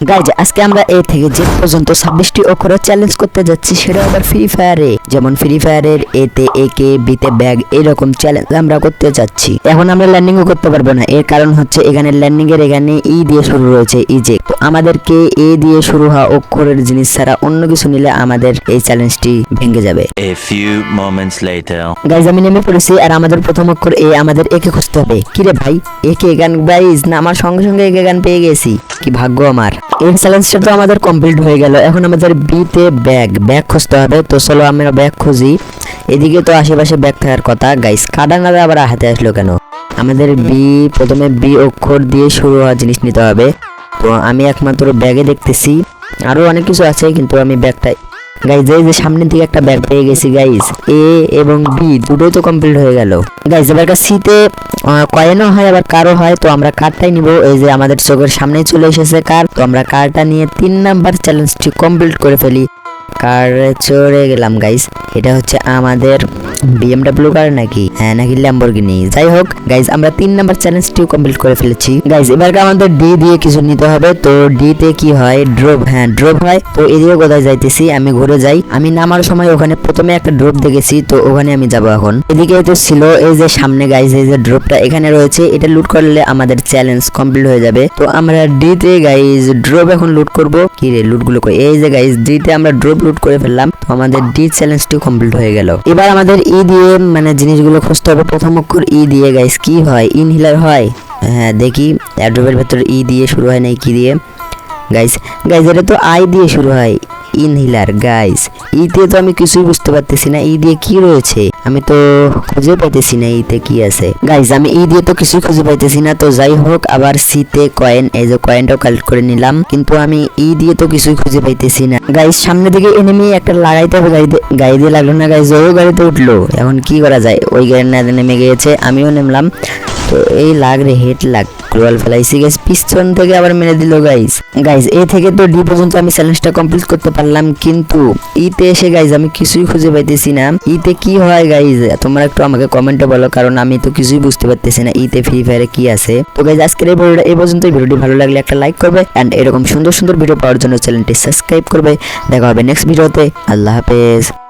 Guys আজকে আমরা এ থেকে যে পর্যন্ত ছাব্বিশটি অক্ষর চ্যালেঞ্জ করতে যাচ্ছি, সেটা আবার ফ্রি ফায়ারে যেমন ফ্রি ফায়ারের এতে একে বিতে ব্যাগ এরকম চ্যালেঞ্জ আমরা করতে যাচ্ছি। এখন আমরা ল্যান্ডিংও করতে পারব না। এর কারণ হচ্ছে এখানে ল্যান্ডিং এর এখানে ই দিয়ে শুরু রয়েছে ইজেক্ট তো আমাদেরকে এ দিয়ে শুরু হওয়া অক্ষরের জিনিস ছাড়া অন্য কিছু নিলে আমাদের এই চ্যালেঞ্জটি ভেঙে যাবে. গাইজ আমি নেমে পড়েছি আর আমাদের প্রথম অক্ষর এ আমাদের একে খুঁজতে হবে। কিরে ভাই একে গান গাইজ না আমার সঙ্গে সঙ্গে একে গান পেয়ে গেছি। কি ভাগ্য আমার। এই চ্যালেঞ্জটা তো আমাদের কমপ্লিট হয়ে গেল। এখন আমাদের বিতে ব্যাগ ব্যাগ খুঁজতে হবে। তো চলো আমরা ব্যাগ খুঁজি। এদিকে তো আশেপাশে ব্যাগ থাকার কথা। গাইস কাটা নাড়া আবার হাতে আসলো কেন? আমাদের বি প্রথমে বি অক্ষর দিয়ে শুরু হওয়া জিনিস নিতে হবে। তো আমি একমাত্র ব্যাগে দেখতেছি। আরও অনেক কিছু আছে, কিন্তু আমি ব্যাগটা গাইজ এই যে সামনের দিকে একটা ব্যাগ পেয়ে গেছি গাইজ এ এবং বি দুটোই তো কমপ্লিট হয়ে গেল। গাইজ এবার সিতে কয়েনও হয়, আবার কারও হয়। তো আমরা কারটাই নিব। এই যে আমাদের চোখের সামনেই চলে এসেছে কার তো আমরা কারটা নিয়ে তিন নাম্বার চ্যালেঞ্জটি কমপ্লিট করে ফেলি। কারে চড়ে গেলাম গাইস এটা হচ্ছে আমাদের বিএমডব্লিউ কার নাকি? হ্যাঁ নাকি ল্যাম্বরগিনি যাই হোক গাইজ আমরা তিন নাম্বার চ্যালেঞ্জটিও কমপ্লিট করে ফেলেছি। গাইজ এবার আমাদের ডি দিয়ে কিছু নিতে হবে? তো ডি তে কি হয়? ড্রপ হ্যাঁ ড্রপ হয়। তো এদিকে কোথায় যাইতেছি? আমি ঘুরে যাই। আমি নামার সময় ওখানে প্রথমে একটা ড্রপ দেখেছি, তো ওখানে আমি যাব এখন। এদিকে তো ছিল এই যে সামনে গাইজ এই যে ড্রপটা এখানে রয়েছে। এটা লুট করলে আমাদের চ্যালেঞ্জ কমপ্লিট হয়ে যাবে। তো আমরা ডি তে গাইজ ড্রপ এখন লুট করব। কি রে লুটগুলো কই? এই যে গাইজ ডি তে আমরা ড্রপ লুট করে ফেললাম, তো আমাদের ডি চ্যালেঞ্জটি কমপ্লিট হয়ে গেল। এবার আমাদের ই দিয়ে মানে জিনিসগুলো খুঁজতে হবে। প্রথম অক্ষর ই দিয়ে গাইস কি হয়? ইনহিলার হয়। হ্যাঁ দেখি। অ্যাড্রোভের ভেতর ই দিয়ে শুরু হয় না কি দিয়ে? গাইস গাইস এটা তো আই দিয়ে শুরু হয়। ইনহিলার গাইস ই দিয়ে তো আমি কিছুই বুঝতে পারতেছি না। ই দিয়ে কি রয়েছে? আমি তো খুঁজে পাইতেছি না ইতে কি আছে। গাইজ আমি ই দিয়ে তো কিছুই খুঁজে পাইতেছি না, তো যাই হোক, আবার সিতে কয়েন এই যে কয়েনটাও কালেক্ট করে নিলাম, কিন্তু আমি ই দিয়ে তো কিছুই খুঁজে পাইতেছি না। গাইস সামনে থেকে এনিমি একটা লাগাইতে হবে, গাড়িতে, গাড়ি দিয়ে লাগল না গাইজ ওই গাড়িতে উঠল, এখন কি করা যায়? ওই গাড়ি না নেমে গিয়েছে, আমিও নেমলাম। তো এই লাগ রে হেড লাগ গ্লোয়াল ফেলাইছি গাইস পিছন থেকে আবার মেরে দিল গাইস গাইস এ থেকে তো ডি পর্যন্ত আমি চ্যালেঞ্জটা কমপ্লিট করতে পারলাম, কিন্তু ইতে এসে গাইস আমি কিছুই খুঁজে পাইতেছি না। ইতে কি হয় গাইস তোমরা একটু আমাকে কমেন্টে বলো, কারণ আমি তো কিছুই বুঝতে পারতেছি না ইতে ফ্রি ফায়ারে কি আছে। তো গাইস আজকের এই ভিডিওটা এই পর্যন্ত ভিডিওটি ভালো লাগলে একটা লাইক করবে এন্ড এরকম সুন্দর সুন্দর ভিডিও পাওয়ার জন্য চ্যানেলটি সাবস্ক্রাইব করবে। দেখা হবে নেক্সট ভিডিওতে আল্লাহ হাফেজ।